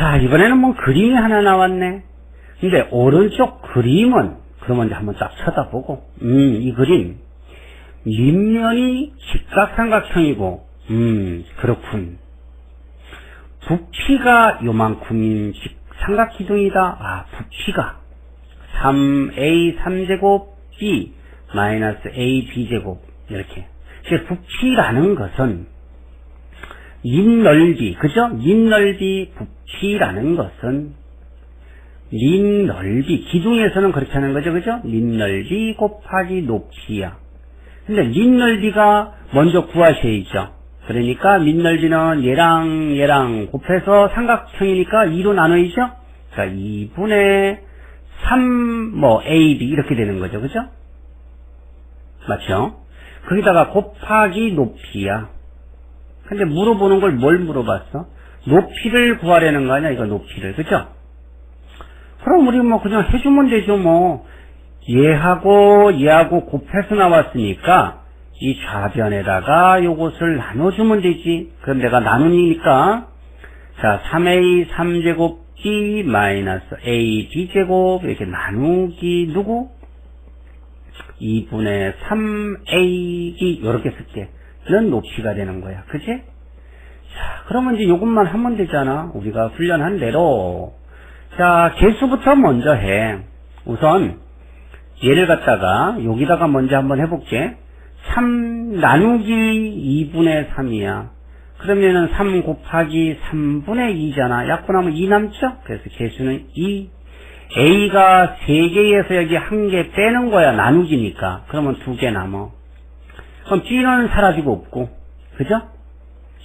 자, 이번에는 뭐 그림이 하나 나왔네. 근데 오른쪽 그림은 그러면 이제 한번 딱 쳐다보고, 음, 이 그림 밑면이 직각삼각형이고, 음, 그렇군. 부피가 요만큼인 직- 삼각기둥이다. 아, 부피가 3a 3제곱 b 마이너스 a b제곱 이렇게. 그 부피라는 것은 린 넓이, 그죠? 린 넓이 부피라는 것은 린 넓이, 기둥에서는 그렇게 하는 거죠, 그죠? 린 넓이 곱하기 높이야. 근데 린 넓이가 먼저 구하셔야죠. 그러니까 린 넓이는 얘랑 얘랑 곱해서 삼각형이니까 2로 나눠야죠? 그러니까 2분의 3, 뭐, AB 이렇게 되는 거죠, 그죠? 맞죠? 거기다가 곱하기 높이야. 근데 물어보는 걸 뭘 물어봤어? 높이를 구하려는 거 아니야, 이거 높이를, 그죠? 그럼 우리 뭐 그냥 해주면 되죠, 뭐. 얘하고 얘하고 곱해서 나왔으니까 이 좌변에다가 요것을 나눠주면 되지. 그럼 내가 나누니까 자 3a 3제곱 b 마이너스 a b제곱 이렇게 나누기 누구? 2분의 3a 이렇게 쓸게. 는 높이가 되는 거야. 그치? 자, 그러면 이제 요것만 하면 되잖아. 우리가 훈련한 대로. 자, 개수부터 먼저 해. 우선 얘를 갖다가 여기다가 먼저 한번 해볼게. 3 나누기 2분의 3이야. 그러면은 3 곱하기 3분의 2잖아. 약분하면 2 남죠? 그래서 개수는 2. A가 3개에서 여기 한개 빼는 거야. 나누기니까. 그러면 2개 남어. 그럼 B는 사라지고 없고. 그죠?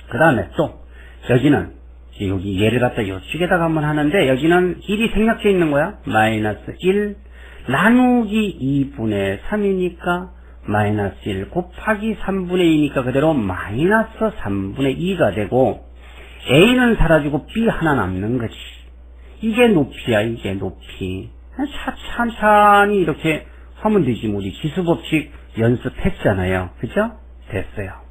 그 다음에 또, 여기는, 여기 얘를 갖다 이쪽에다가 한번 하는데, 여기는 1이 생략돼 있는 거야. 마이너스 1. 나누기 2분의 3이니까 마이너스 1 곱하기 3분의 2니까 그대로 마이너스 3분의 2가 되고 A는 사라지고 B 하나 남는 거지. 이게 높이야, 이게 높이. 차- 천천히 이렇게 하면 되지, 뭐 우리 기수법칙 연습했잖아요. 그죠? 됐어요.